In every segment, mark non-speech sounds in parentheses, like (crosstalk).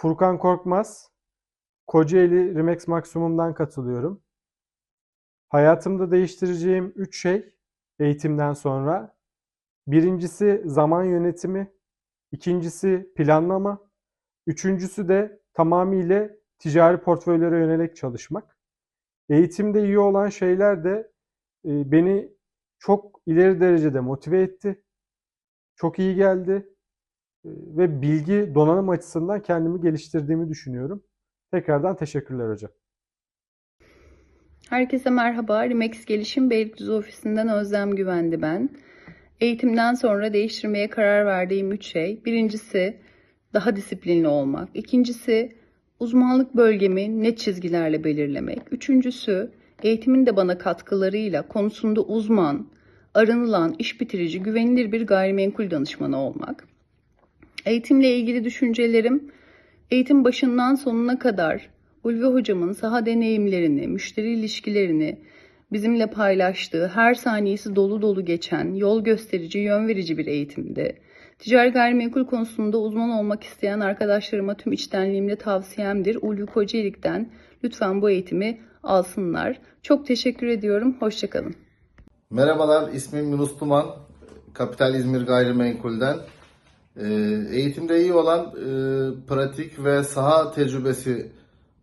Furkan Korkmaz. Kocaeli Remax Maksimum'dan katılıyorum. Hayatımda değiştireceğim 3 şey eğitimden sonra. Birincisi zaman yönetimi, ikincisi planlama, üçüncüsü de tamamıyla ticari portföylere yönelik çalışmak. Eğitimde iyi olan şeyler de e, beni çok ileri derecede motive etti. Çok iyi geldi ve bilgi donanım açısından kendimi geliştirdiğimi düşünüyorum. Tekrardan teşekkürler hocam. Herkese merhaba. Remax Gelişim Beylikdüzü ofisinden Özlem Güvendi ben. Eğitimden sonra değiştirmeye karar verdiğim üç şey. Birincisi daha disiplinli olmak. İkincisi uzmanlık bölgemi net çizgilerle belirlemek. Üçüncüsü eğitimin de bana katkılarıyla konusunda uzman, aranılan, iş bitirici, güvenilir bir gayrimenkul danışmanı olmak. Eğitimle ilgili düşüncelerim eğitim başından sonuna kadar Ulvi hocamın saha deneyimlerini, müşteri ilişkilerini bizimle paylaştığı, her saniyesi dolu dolu geçen, yol gösterici, yön verici bir eğitimdi. Ticari gayrimenkul konusunda uzman olmak isteyen arkadaşlarıma tüm içtenliğimle tavsiyemdir. Ulvi Kocaeli'den lütfen bu eğitimi alsınlar. Çok teşekkür ediyorum. Hoşçakalın. Merhabalar, ismim Yunus Tuman. Kapital İzmir Gayrimenkul'den. Ee, Eğitimde iyi olan e, pratik ve saha tecrübesi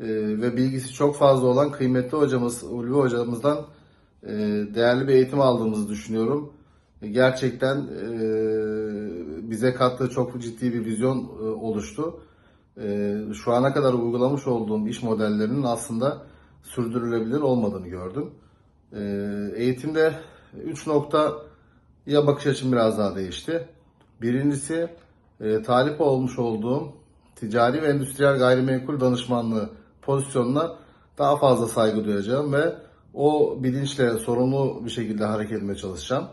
e, ve bilgisi çok fazla olan kıymetli hocamız, Ulvi hocamızdan e, değerli bir eğitim aldığımızı düşünüyorum. Gerçekten bize kattığı çok ciddi bir vizyon oluştu. Şu ana kadar uygulamış olduğum iş modellerinin aslında sürdürülebilir olmadığını gördüm. E, Eğitimde 3 noktaya bakış açım biraz daha değişti. Birincisi e, talip olmuş olduğum ticari ve endüstriyel gayrimenkul danışmanlığı pozisyonuna daha fazla saygı duyacağım ve o bilinçle sorumlu bir şekilde hareket etmeye çalışacağım.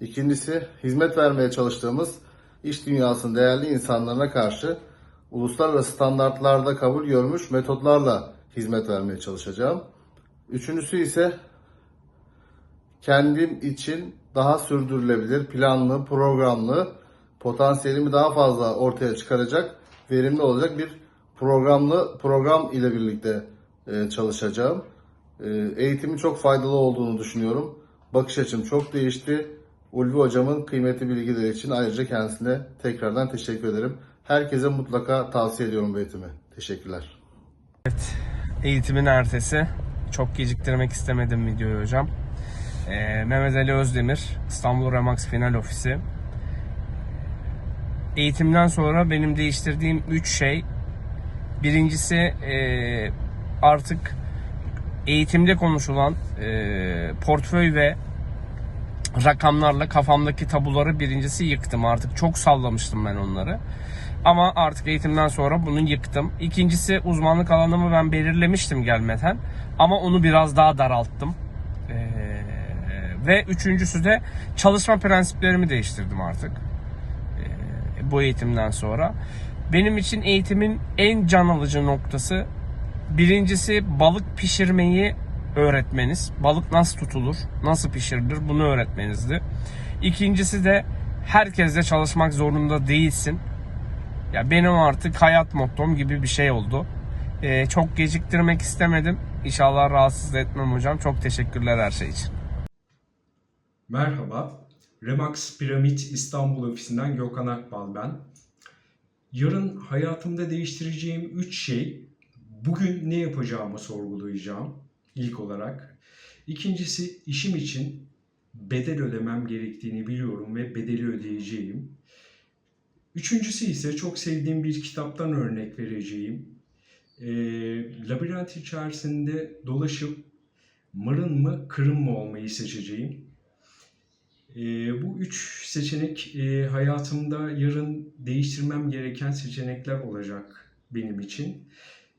İkincisi hizmet vermeye çalıştığımız iş dünyasının değerli insanlarına karşı uluslararası standartlarda kabul görmüş metotlarla hizmet vermeye çalışacağım. Üçüncüsü ise kendim için daha sürdürülebilir, planlı, programlı, potansiyelimi daha fazla ortaya çıkaracak, verimli olacak bir programlı program ile birlikte e, çalışacağım. E, eğitimin çok faydalı olduğunu düşünüyorum. Bakış açım çok değişti. Ulvi hocamın kıymetli bilgileri için ayrıca kendisine tekrardan teşekkür ederim. Herkese mutlaka tavsiye ediyorum bu eğitimi. Teşekkürler. Eğitimin ertesi. Çok geciktirmek istemedim videoyu hocam. Ee, Mehmet Ali Özdemir, İstanbul Remax Final Ofisi. Eğitimden sonra benim değiştirdiğim 3 şey. Birincisi e, artık eğitimde konuşulan e, portföy ve rakamlarla kafamdaki tabuları birincisi yıktım artık. Çok sallamıştım ben onları. Ama artık eğitimden sonra bunu yıktım. İkincisi uzmanlık alanımı ben belirlemiştim gelmeden. Ama onu biraz daha daralttım. Ee, ve üçüncüsü de çalışma prensiplerimi değiştirdim artık. Bu eğitimden sonra. Benim için eğitimin en can alıcı noktası birincisi balık pişirmeyi öğretmeniz. Balık nasıl tutulur, nasıl pişirilir bunu öğretmenizdi. İkincisi de herkesle çalışmak zorunda değilsin. Ya benim artık hayat mottom gibi bir şey oldu. Ee, çok geciktirmek istemedim. İnşallah rahatsız etmem hocam. Çok teşekkürler her şey için. Merhaba, Remax Piramit İstanbul ofisinden Gökhan Akbal ben. Yarın hayatımda değiştireceğim 3 şey, bugün ne yapacağımı sorgulayacağım ilk olarak. İkincisi işim için bedel ödemem gerektiğini biliyorum ve bedeli ödeyeceğim. Üçüncüsü ise çok sevdiğim bir kitaptan örnek vereceğim. E, labirent içerisinde dolaşıp mırın mı kırın mı olmayı seçeceğim. E, bu üç seçenek e, hayatımda yarın değiştirmem gereken seçenekler olacak benim için.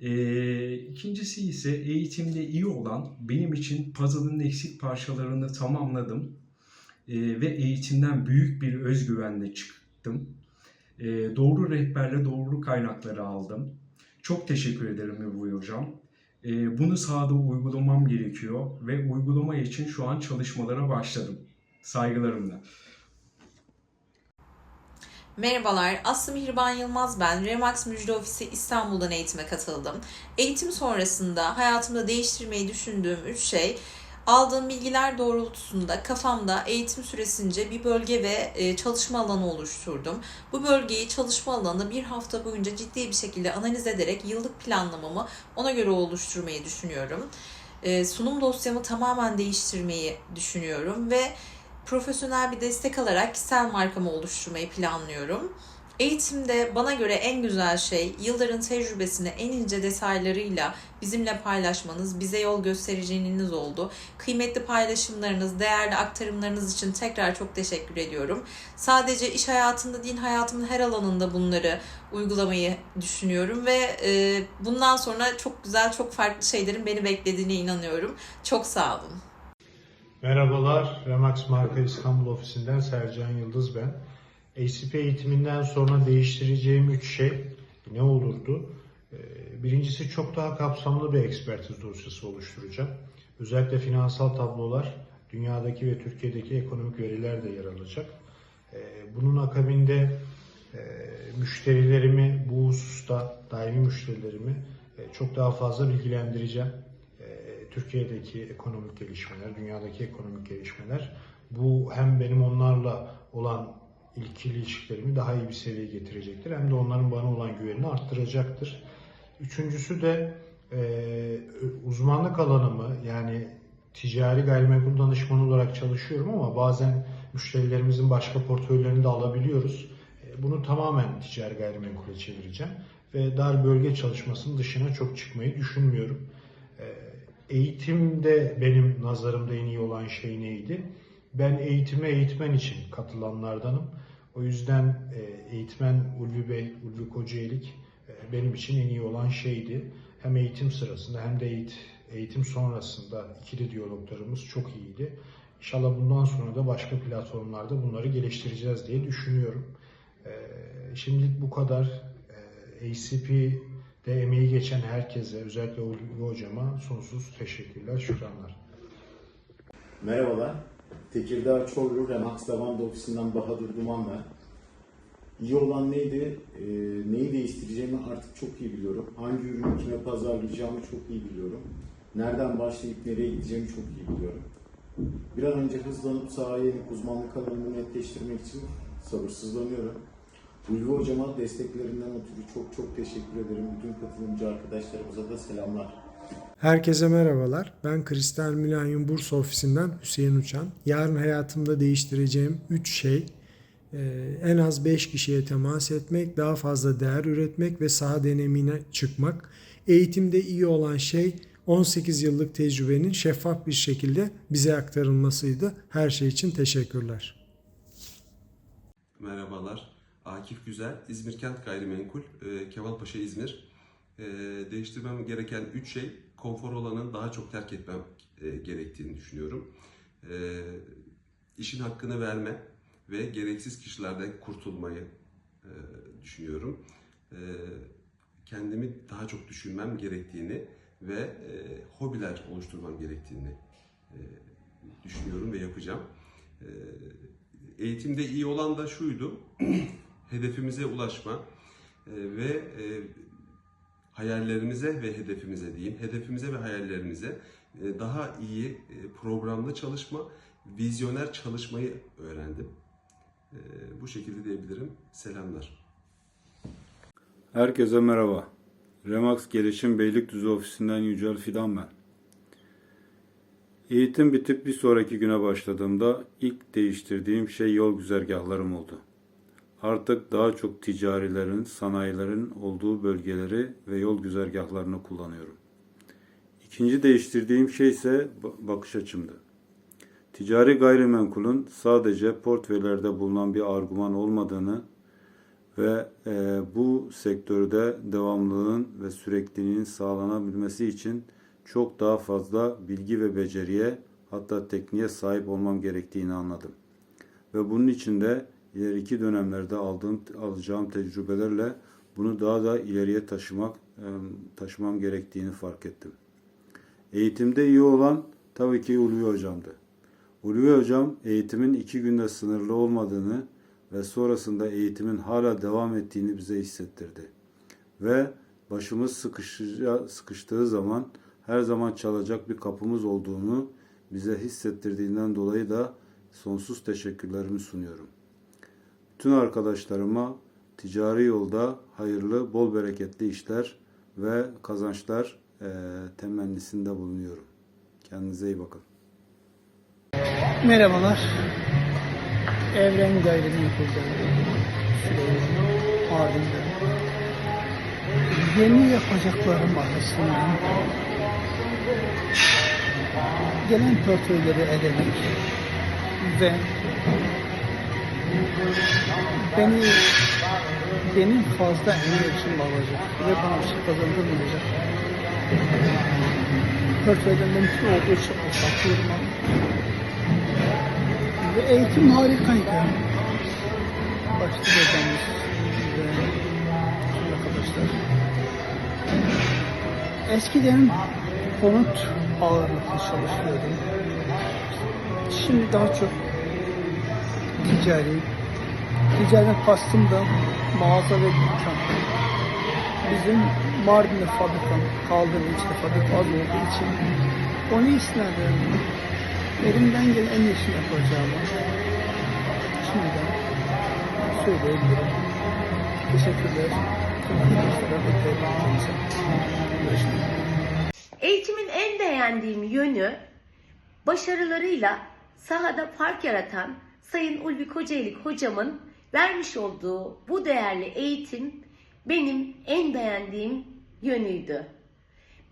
E, ikincisi ise eğitimde iyi olan benim için puzzle'ın eksik parçalarını tamamladım e, ve eğitimden büyük bir özgüvenle çıktım. E, doğru rehberle doğru kaynakları aldım. Çok teşekkür ederim Ürvay Hocam. E, bunu sahada uygulamam gerekiyor ve uygulama için şu an çalışmalara başladım. Saygılarımla. Merhabalar, Aslı Mihriban Yılmaz ben. Remax Müjde Ofisi İstanbul'dan eğitime katıldım. Eğitim sonrasında hayatımda değiştirmeyi düşündüğüm üç şey, aldığım bilgiler doğrultusunda kafamda eğitim süresince bir bölge ve e, çalışma alanı oluşturdum. Bu bölgeyi çalışma alanında bir hafta boyunca ciddi bir şekilde analiz ederek yıllık planlamamı ona göre oluşturmayı düşünüyorum. E, Sunum dosyamı tamamen değiştirmeyi düşünüyorum ve profesyonel bir destek alarak kişisel markamı oluşturmayı planlıyorum. Eğitimde bana göre en güzel şey yılların tecrübesini en ince detaylarıyla bizimle paylaşmanız, bize yol göstereceğiniz oldu. Kıymetli paylaşımlarınız, değerli aktarımlarınız için tekrar çok teşekkür ediyorum. Sadece iş hayatında değil hayatımın her alanında bunları uygulamayı düşünüyorum ve e, bundan sonra çok güzel, çok farklı şeylerin beni beklediğine inanıyorum. Çok sağ olun. Merhabalar, Remax Marka İstanbul ofisinden Sercan Yıldız ben. ACP eğitiminden sonra değiştireceğim üç şey ne olurdu? Ee, Birincisi çok daha kapsamlı bir ekspertiz dosyası oluşturacağım. Özellikle finansal tablolar, dünyadaki ve Türkiye'deki ekonomik veriler de yer alacak. Ee, Bunun akabinde e, müşterilerimi bu hususta, daimi müşterilerimi e, çok daha fazla bilgilendireceğim. Türkiye'deki ekonomik gelişmeler, dünyadaki ekonomik gelişmeler bu hem benim onlarla olan ilkili ilişkilerimi daha iyi bir seviyeye getirecektir hem de onların bana olan güvenini arttıracaktır. Üçüncüsü de e, uzmanlık alanımı yani ticari gayrimenkul danışmanı olarak çalışıyorum ama bazen müşterilerimizin başka portföylerini de alabiliyoruz. E, Bunu tamamen ticari gayrimenkule çevireceğim ve dar bölge çalışmasının dışına çok çıkmayı düşünmüyorum. Eğitimde benim nazarımda en iyi olan şey neydi? Ben eğitime eğitmen için katılanlardanım. O yüzden e, eğitmen Ulvi Bey, Ulvi Kocaelik e, benim için en iyi olan şeydi. Hem eğitim sırasında hem de eğit- eğitim sonrasında ikili diyaloglarımız çok iyiydi. İnşallah bundan sonra da başka platformlarda bunları geliştireceğiz diye düşünüyorum. E, Şimdilik bu kadar. E, ACP'de emeği geçen herkese, özellikle Ulvi Hocama sonsuz teşekkürler, şükranlar. Merhabalar. Tekirdağ Çorlu Remax Lavanda ofisinden Bahadır Duman ben. İyi olan neydi? Ee, neyi değiştireceğimi artık çok iyi biliyorum. Hangi ürünü kime pazarlayacağımı çok iyi biliyorum. Nereden başlayıp nereye gideceğimi çok iyi biliyorum. Bir an önce hızlanıp sahaya uzmanlık alanımı netleştirmek için sabırsızlanıyorum. Ulvi hocama desteklerinden ötürü çok çok teşekkür ederim. Bütün katılımcı arkadaşlarımıza da selamlar. Herkese merhabalar. Ben Kristal Milanyum Bursa ofisinden Hüseyin Uçan. Yarın hayatımda değiştireceğim 3 şey e, en az 5 kişiye temas etmek, daha fazla değer üretmek ve saha deneyimine çıkmak. Eğitimde iyi olan şey 18 yıllık tecrübenin şeffaf bir şekilde bize aktarılmasıydı. Her şey için teşekkürler. Merhabalar. Akif Güzel, İzmir Kent Gayrimenkul, e, Kemalpaşa İzmir. E, değiştirmem gereken 3 şey, konfor alanını daha çok terk etmem e, gerektiğini düşünüyorum. E, işin hakkını verme ve gereksiz kişilerden kurtulmayı e, düşünüyorum. E, kendimi daha çok düşünmem gerektiğini ve e, hobiler oluşturmam gerektiğini e, düşünüyorum ve yapacağım. E, eğitimde iyi olan da şuydu, (clears throat) hedefimize ulaşma e, ve e, hayallerimize ve hedefimize diyeyim, hedefimize ve hayallerimize e, daha iyi programlı çalışma, vizyoner çalışmayı öğrendim. Bu şekilde diyebilirim. Selamlar. Herkese merhaba. Remax Gelişim Beylikdüzü ofisinden Yücel Fidan ben. Eğitim bitip bir sonraki güne başladığımda ilk değiştirdiğim şey yol güzergahlarım oldu. Artık daha çok ticarilerin, sanayilerin olduğu bölgeleri ve yol güzergahlarını kullanıyorum. İkinci değiştirdiğim şey ise ba- bakış açımdı. Ticari gayrimenkulün sadece portföylerde bulunan bir argüman olmadığını ve e, bu sektörde devamlılığın ve sürekliliğin sağlanabilmesi için çok daha fazla bilgi ve beceriye hatta tekniğe sahip olmam gerektiğini anladım. Ve bunun için de ileriki dönemlerde aldığım alacağım tecrübelerle bunu daha da ileriye taşımak e, taşımam gerektiğini fark ettim. Eğitimde iyi olan tabii ki Ulvi hocamdı. Ulvi hocam eğitimin iki günde sınırlı olmadığını ve sonrasında eğitimin hala devam ettiğini bize hissettirdi. Ve başımız sıkıştığı zaman her zaman çalacak bir kapımız olduğunu bize hissettirdiğinden dolayı da sonsuz teşekkürlerimi sunuyorum. Bütün arkadaşlarıma ticari yolda hayırlı, bol bereketli işler ve kazançlar eee temennisinde bulunuyorum. Kendinize iyi bakın. Merhabalar. Evren Gayrimenkul'den Süleyman ardından yeni yapacaklarım arasında gelen portföyleri elemek ve beni benim fazla enerjim alacak ve bana bir şey kazandırmayacak. Portföyden mümkün olduğu için uzaklıyorum ama ve eğitim harikaydı. Başta hocamız ve arkadaşlar. Eskiden konut ağırlıklı çalışıyordum. Şimdi daha çok ticari. Ticaret kastım da mağaza ve dükkan. Bizim Mardin'de fabrikam kaldığım için fabrika az olduğu için onu istedim. Elimden gelen en iyisini yapacağımı şimdiden söyleyebilirim. Teşekkürler. Eğitimin en beğendiğim yönü başarılarıyla sahada fark yaratan Sayın Ulvi Kocaelik hocamın vermiş olduğu bu değerli eğitim benim en beğendiğim yönüydü.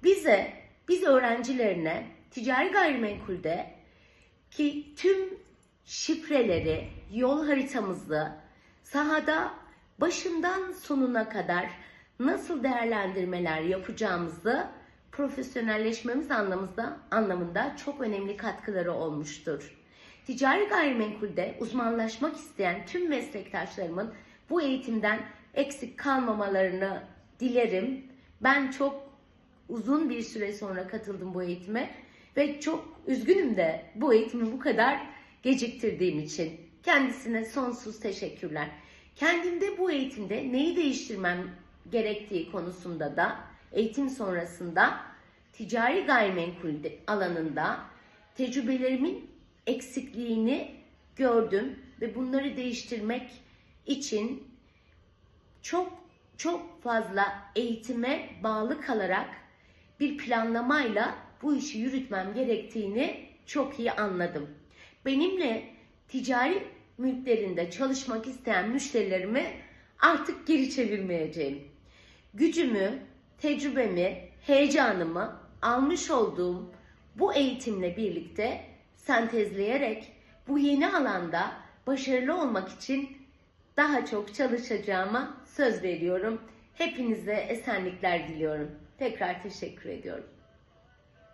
Bize, biz öğrencilerine ticari gayrimenkulde ki tüm şifreleri, yol haritamızı sahada başından sonuna kadar nasıl değerlendirmeler yapacağımızı profesyonelleşmemiz anlamında, anlamında çok önemli katkıları olmuştur. Ticari gayrimenkulde uzmanlaşmak isteyen tüm meslektaşlarımın bu eğitimden eksik kalmamalarını dilerim. Ben çok uzun bir süre sonra katıldım bu eğitime ve çok üzgünüm de bu eğitimi bu kadar geciktirdiğim için. Kendisine sonsuz teşekkürler. Kendimde bu eğitimde neyi değiştirmem gerektiği konusunda da eğitim sonrasında ticari gayrimenkul alanında tecrübelerimin eksikliğini gördüm ve bunları değiştirmek için çok çok fazla eğitime bağlı kalarak bir planlamayla bu işi yürütmem gerektiğini çok iyi anladım. Benimle ticari mülklerinde çalışmak isteyen müşterilerimi artık geri çevirmeyeceğim. Gücümü, tecrübemi, heyecanımı almış olduğum bu eğitimle birlikte sentezleyerek bu yeni alanda başarılı olmak için daha çok çalışacağıma söz veriyorum. Hepinize esenlikler diliyorum. Tekrar teşekkür ediyorum.